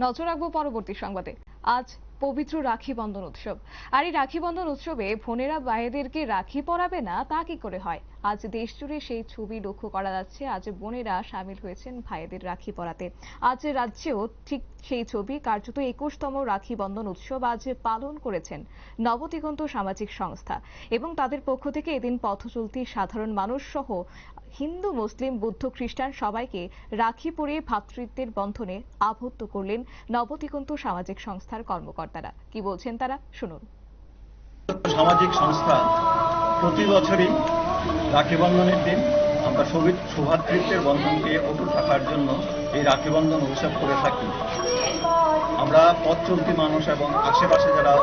নজর রাখব পরবর্তী সংবাদে। আজ পবিত্র রাখি বন্ধন উৎসব। আর এই রাখি বন্ধন উৎসবে বোনেরা ভাইদেরকে রাখি পরাবে না, তা কি করে হয়? আজ দেশ জুড়ে সেই ছবি লক্ষ্য করা যাচ্ছে। আজ বোনেরা সামিল হয়েছেন ভাইদের রাখি পরাতে। আজ রাজ্যেও ঠিক সেই ছবি কার্যত একুশতম রাখি বন্ধন উৎসব আজ পালন করেছেন নবদিগন্ত সামাজিক সংস্থা এবং তাদের পক্ষ থেকে এদিন পথ চলতি সাধারণ মানুষ সহ হিন্দু, মুসলিম, বুদ্ধ, খ্রিস্টান সবাইকে রাখি পরিয়ে ভ্রাতৃত্বের বন্ধনে আবদ্ধ করলেন নবদিগন্ত সামাজিক সংস্থার কর্মকর্তারা। কি বলছেন তারা? শুনুন। সামাজিক সংস্থা প্রতি বছরই রাখি বন্ধনের দিন আমরা সৌভাতৃত্বের বন্ধনকে অটুট রাখার জন্য এই রাখি বন্ধন উৎসব করে থাকি। আমরা পথ চলতি মানুষ এবং আশেপাশে যারা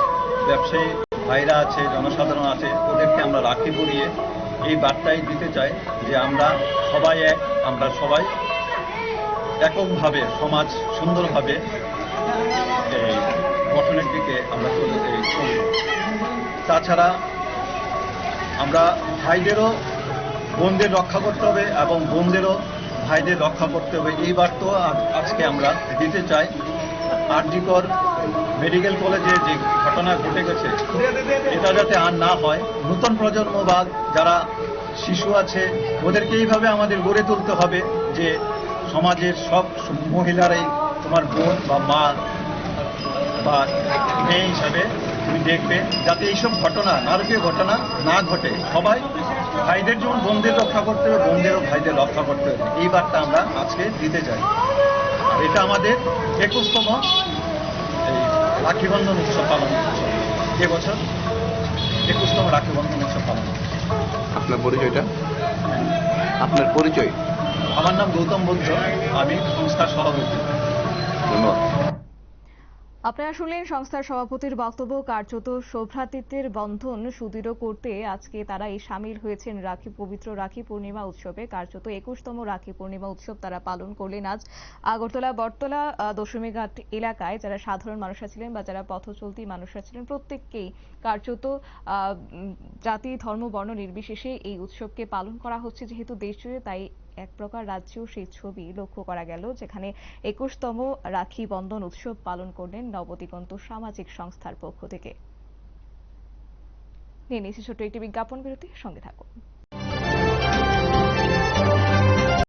ব্যবসায়ী ভাইরা আছে, জনসাধারণ আছে, ওদেরকে আমরা রাখি পরিয়ে এই বার্তাই দিতে চাই যে আমরা সবাই এক, আমরা সবাই এককভাবে, সমাজ সুন্দরভাবে গঠনের দিকে আমরা চলে চলব তাছাড়া আমরা ভাইদেরও বোনদের রক্ষা করতে হবে এবং বোনদেরও ভাইদের রক্ষা করতে হবে। এই বার্তা আজকে আমরা দিতে চাই। আরজিকর মেডিকেল কলেজে যে ঘটনা ঘটে গেছে, এটা যাতে আর না হয়, নতুন প্রজন্ম বা যারা শিশু আছে, ওদেরকে এইভাবে আমাদের গড়ে তুলতে হবে যে সমাজের সব মহিলারাই তোমার বোন বা মা বা মেয়ে হিসাবে তুমি দেখবে, যাতে এইসব ঘটনা, নারকীয় ঘটনা না ঘটে। সবাই ভাইদের যেমন বোনদের রক্ষা করতে হবে, বোনদেরও ভাইদের রক্ষা করতে হবে। এই বার্তা আমরা আজকে দিতে চাই। এটা আমাদের একুশতম এই রাখিবন্ধন উৎসব পালন হচ্ছে এবছর একুশতম রাখিবন্ধন উৎসব পালন হচ্ছে। আপনার পরিচয়টা? আপনার পরিচয়? আমার নাম গৌতম বৌদ্ধ আমি সংস্থার সভাপতি। ধন্যবাদ। আপনারা শুনলেন সংস্থার সভাপতির বক্তব্য। কার্যত সৌভ্রাতৃত্বের বন্ধন সুদৃঢ় করতে আজকে তারা এই সামিল হয়েছেন রাখি, পবিত্র রাখি পূর্ণিমা উৎসবে। কার্যত একুশতম রাখি পূর্ণিমা উৎসব তারা পালন করলেন আজ। আগরতলা, বটতলা দশমীঘাট এলাকায় যারা সাধারণ মানুষরা ছিলেন বা যারা পথ চলতি মানুষরা ছিলেন প্রত্যেককেই কার্যত জাতি, ধর্ম, বর্ণ নির্বিশেষে এই উৎসবকে পালন করা হচ্ছে। যেহেতু দেশ জুড়ে তাই এক প্রকার রাজ্যেও সেই ছবি লক্ষ্য করা গেল, যেখানে একুশতম রাখি বন্ধন উৎসব পালন করলেন নবদিগন্ত সামাজিক সংস্থার পক্ষ থেকে। নিয়ে নিয়েছি ছোট্ট একটি বিজ্ঞাপন বিরতি সঙ্গে থাকুন।